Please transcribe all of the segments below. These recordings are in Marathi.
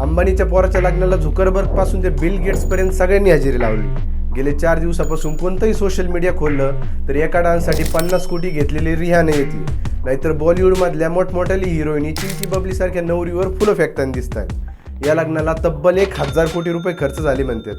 अंबानीच्या पोराच्या लग्नाला झुकरबर्गपासून ते बिल गेट्स पर्यंत सगळ्यांनी हजेरी लावली. गेले चार दिवसापासून कोणतंही सोशल मीडिया खोललं तर एका डान्ससाठी पन्नास कोटी घेतलेली रिहाने येते नाहीतर बॉलिवूडमधल्या मोठमोठ्याली हिरोईनी चिंकी बबली सारख्या नवरीवर फुलं फेकताना दिसतात या लग्नाला तब्बल एक हजार कोटी रुपये खर्च झाले म्हणतात.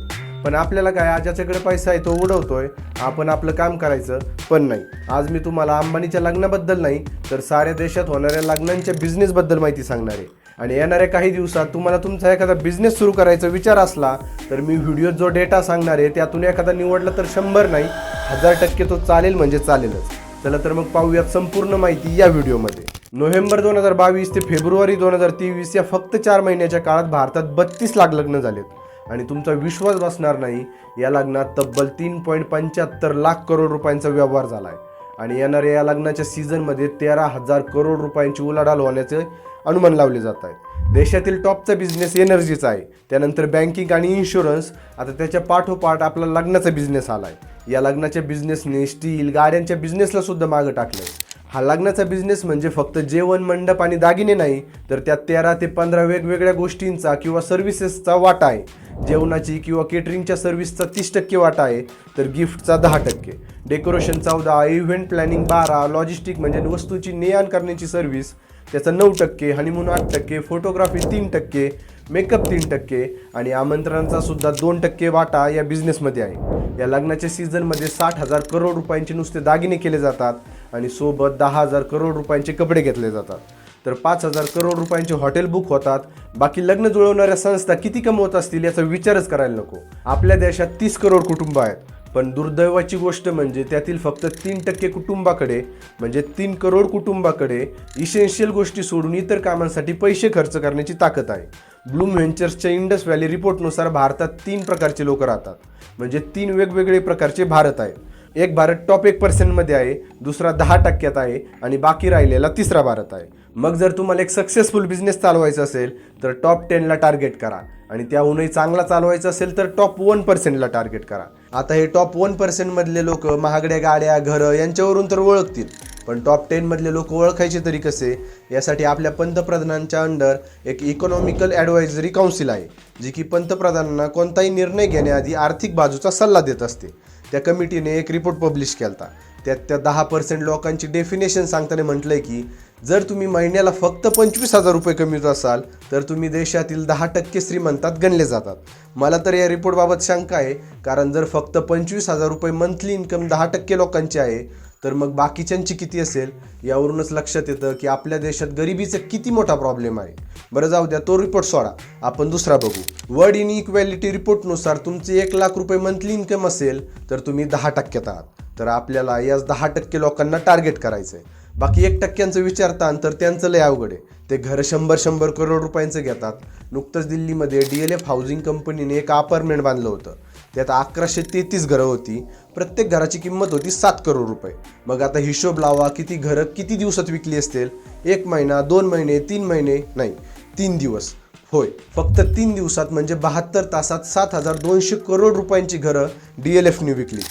पण आपल्याला काय आजाच्याकडे पैसा आहे तो उडवतोय आपण आपलं काम करायचं पण नाही. आज मी तुम्हाला अंबानीच्या लग्नाबद्दल नाही तर साऱ्या देशात होणाऱ्या लग्नांच्या बिझनेसबद्दल माहिती सांगणार आहे. आणि येणाऱ्या काही दिवसात तुम्हाला तुमचा एखादा बिझनेस सुरू करायचा विचार असला तर मी व्हिडिओत जो डेटा सांगणार आहे त्यातून एखादा निवडला तर शंभर नाही हजार टक्के तो चालेल म्हणजे चालेलच. चला तर मग पाहूयात संपूर्ण माहिती या व्हिडिओमध्ये नोव्हेंबर दोन हजार बावीस ते फेब्रुवारी दोन हजार तेवीस या फक्त चार महिन्याच्या काळात भारतात बत्तीस लाख लग्न झालेत. आणि तुमचा विश्वास बसणार नाही या लग्नात तब्बल तीन पॉईंट पंच्याहत्तर लाख करोड रुपयांचा व्यवहार झाला आहे आणि येणाऱ्या या लग्नाच्या सीझनमध्ये तेरा हजार करोड रुपयांची उलाढाल होण्याचे अनुमान लावले जात आहेत. देशातील टॉपचा बिझनेस एनर्जीचा आहे. त्यानंतर बँकिंग आणि इन्शुरन्स आता त्याच्या पाठोपाठ आपला लग्नाचा बिझनेस आला आहे या लग्नाच्या बिझनेसने स्टील गाड्यांच्या बिझनेसला सुद्धा मागं टाकलं हा लग्नाचा बिझनेस म्हणजे फक्त जेवण मंडप आणि दागिने नाही तर त्यात तेरा ते पंधरा वेगवेगळ्या गोष्टींचा किंवा सर्व्हिसेसचा वाटा आहे. जेवणाची किंवा केटरिंगच्या सर्व्हिसचा तीस टक्के वाटा आहे तर गिफ्टचा दहा टक्के. डेकोरेशन चौदा इव्हेंट प्लॅनिंग बारा लॉजिस्टिक म्हणजे वस्तूची ने आण करण्याची सर्व्हिस त्याचा नऊ टक्के हनीमून आठ टक्के फोटोग्राफी तीन टक्के मेकअप तीन टक्के आणि आमंत्रणाचा सुद्धा दोन टक्के वाटा या बिझनेसमध्ये आहे. या लग्नाच्या सीझनमध्ये साठ हजार करोड रुपयांचे नुसते दागिने केले जातात आणि सोबत दहा हजार करोड रुपयांचे कपडे घेतले जातात. तर पाच हजार करोड रुपयांचे हॉटेल बुक होतात. बाकी लग्न जुळवणाऱ्या संस्था किती कमवत असतील याचा विचारच करायला नको. आपल्या देशात तीस करोड कुटुंब आहेत. पण दुर्दैवाची गोष्ट म्हणजे त्यातील फक्त तीन टक्के कुटुंबाकडे म्हणजे तीन करोड कुटुंबाकडे इसेन्शियल गोष्टी सोडून इतर कामांसाठी पैसे खर्च करण्याची ताकद आहे. ब्लूम व्हेंचर्सच्या इंडस व्हॅली रिपोर्टनुसार भारतात तीन प्रकारचे लोक राहतात. म्हणजे तीन वेगवेगळे प्रकारचे भारत आहे एक भारत टॉप एक पर्सेंटमध्ये आहे दुसरा दहा टक्क्यात आहे आणि बाकी राहिलेला तिसरा भारत आहे. मग जर तुम्हाला एक सक्सेसफुल बिझनेस चालवायचा असेल तर टॉप टेनला टार्गेट करा. आणि त्याहूनही चांगला चालवायचा असेल तर टॉप वन पर्सेंटला टार्गेट करा. आता हे टॉप वन पर्सेंटमधले लोक महागड्या गाड्या घरं यांच्यावरून तर ओळखतील. पण टॉप टेनमधले लोक ओळखायचे तरी कसे? यासाठी आपल्या पंतप्रधानांच्या अंडर एक इकॉनॉमिकल ॲडवायझरी काउन्सिल आहे जी की पंतप्रधानांना कोणताही निर्णय घेण्याआधी आर्थिक बाजूचा सल्ला देत असते. त्या कमिटीने एक रिपोर्ट पब्लिश केला त्यात त्या दहा पर्सेंट लोकांची डेफिनेशन सांगताना म्हटलंय की जर तुम्ही महिन्याला फक्त पंचवीस हजार रुपये कमवत असाल तर तुम्ही देशातील दहा टक्के श्रीमंतात गणले जातात. मला तर या रिपोर्टबाबत शंका आहे कारण जर फक्त पंचवीस हजार रुपये मंथली इन्कम दहा टक्के लोकांची आहे तर मग बाकीच्यांची किती असेल? यावरूनच लक्षात येतं की आपल्या देशात गरिबीचा किती मोठा प्रॉब्लेम आहे. बरं जाऊ द्या तो रिपोर्ट सोडा. आपण दुसरा बघू. वर्ड इन इक्वॅलिटी रिपोर्टनुसार तुमचे एक लाख रुपये मंथली इन्कम असेल तर तुम्ही दहा टक्क्यात आहात. तर आपल्याला याच दहा टक्के लोकांना टार्गेट करायचं आहे बाकी एक टक्क्यांचं विचारता तर त्यांचं लय अवघड आहे. ते घर शंभर शंभर करोड रुपयांचं घेतात. नुकतंच दिल्लीमध्ये डी एल एफ हाऊसिंग कंपनीने एक अपार्टमेंट बांधलं होतं. त्यात अकराशे तेहतीस घरं होती. प्रत्येक घराची किंमत होती सात करोड रुपये. मग आता हिशोब लावा किती घरं किती दिवसात विकली असतील? एक महिना दोन महिने तीन महिने? नाही. तीन दिवस. होय फक्त तीन दिवसात म्हणजे बहात्तर तासात सात हजार दोनशे करोड रुपयांची घरं डी एल एफने विकली.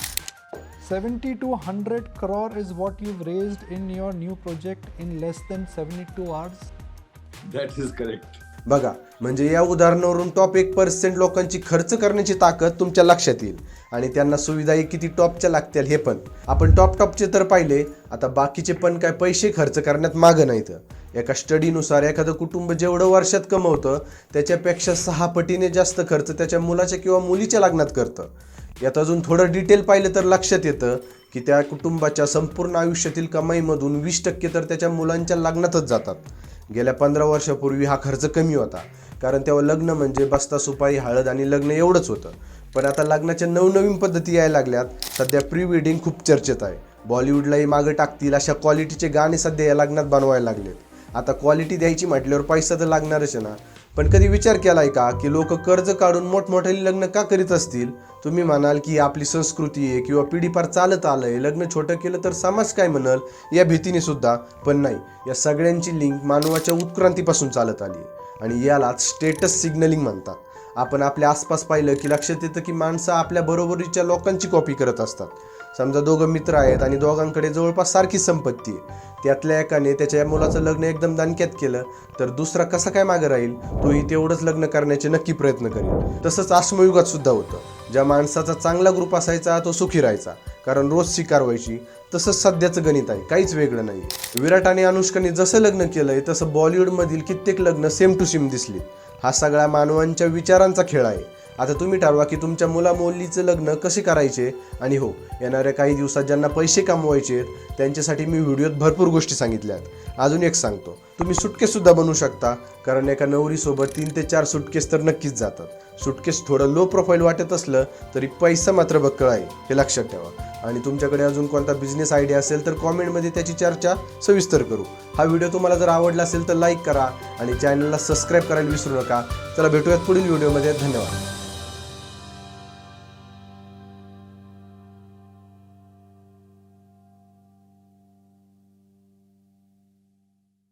70 to 100 crore is what you've raised in your new project in less than 72 hours. That is correct. बघा म्हणजे या उदाहरणावरून टॉप एक पर्सेंट लोकांची खर्च करण्याची ताकद तुमच्या लक्षात येईल. आणि त्यांना सुविधाही किती टॉपच्या लागतील हे पण. आपण टॉप टॉपचे तर पाहिले आता बाकीचे पण काय पैसे खर्च करण्यात मागं नाहीत. एका स्टडीनुसार एखादं कुटुंब जेवढं वर्षात कमवतं त्याच्यापेक्षा सहा पटीने जास्त खर्च त्याच्या मुलाच्या किंवा मुलीच्या लग्नात करतं. यात अजून थोडं डिटेल पाहिलं तर लक्षात येतं की त्या कुटुंबाच्या संपूर्ण आयुष्यातील कमाईमधून वीस टक्के तर त्याच्या मुलांच्या लग्नातच जातात. गेल्या पंधरा वर्षापूर्वी हा खर्च कमी होता कारण तेव्हा लग्न म्हणजे बस्ता सुपाई हळद आणि लग्न एवढंच होतं. पण आता लग्नाच्या नवनवीन पद्धती यायला लागल्यात. सध्या प्री वेडिंग खूप चर्चेत आहे. बॉलिवूडलाही मागं टाकतील अशा क्वालिटीचे गाणे सध्या या लग्नात बनवायला लागलेत. आता क्वालिटी द्यायची म्हटल्यावर पैसा तर लागणारच आहे ना. पण कधी विचार केलाय का की लोक कर्ज काढून मोठमोठ्याली लग्न का करीत असतील? तुम्ही म्हणाल की आपली संस्कृती आहे किंवा पिढीपार चालत आलंय लग्न छोटं केलं तर समाज काय म्हणाल? या भीतीने सुद्धा. पण नाही या सगळ्यांची लिंक मानवाच्या उत्क्रांतीपासून चालत आली आहे. आणि यालाच स्टेटस सिग्नलिंग म्हणतात. आपण आपल्या आसपास पाहिलं की लक्षात येतं की माणसं आपल्या बरोबरीच्या लोकांची कॉपी करत असतात. समजा दोघं मित्र आहेत आणि दोघांकडे जवळपास सारखी संपत्ती आहे. त्यातल्या एकाने त्याच्या मुलाचं लग्न एकदम दानक्यात केलं तर दुसरा कसा काय मागे राहील? तोही तेवढंच लग्न करण्याचे नक्की प्रयत्न करेल. तसंच आश्मयुगात सुद्धा होतं. ज्या माणसाचा चांगला ग्रुप असायचा तो सुखी राहायचा. कारण रोज शिकार व्हायची तसंच सध्याचं गणित आहे. काहीच वेगळं नाही विराट आणि अनुष्काने जसं लग्न केलंय तसं बॉलिवूडमधील कित्येक लग्न सेम टू सेम दिसली. हा सगळा मानवांच्या विचारांचा खेळ आहे. आता तुम्ही ठरवा की तुमच्या मुलामुलीचं लग्न कसे करायचे? आणि हो येणाऱ्या काही दिवसात ज्यांना पैसे कमवायचे आहेत त्यांच्यासाठी मी व्हिडिओत भरपूर गोष्टी सांगितल्या आहेत अजून एक सांगतो. तुम्ही सुटकेससुद्धा बनवू शकता. कारण एका नवरीसोबत तीन ते चार सुटकेस तर नक्कीच जातात. सुटकेस थोडं लो प्रोफाईल वाटत असलं तरी पैसा मात्र बक्कळ आहे हे लक्षात ठेवा. आणि तुमच्याकडे अजून कोणता बिझनेस आयडिया असेल तर कॉमेंटमध्ये त्याची चर्चा सविस्तर करू. हा व्हिडिओ तुम्हाला जर आवडला असेल तर लाईक करा आणि चॅनलला सबस्क्राईब करायला विसरू नका. चला भेटूयात पुढील व्हिडिओमध्ये धन्यवाद.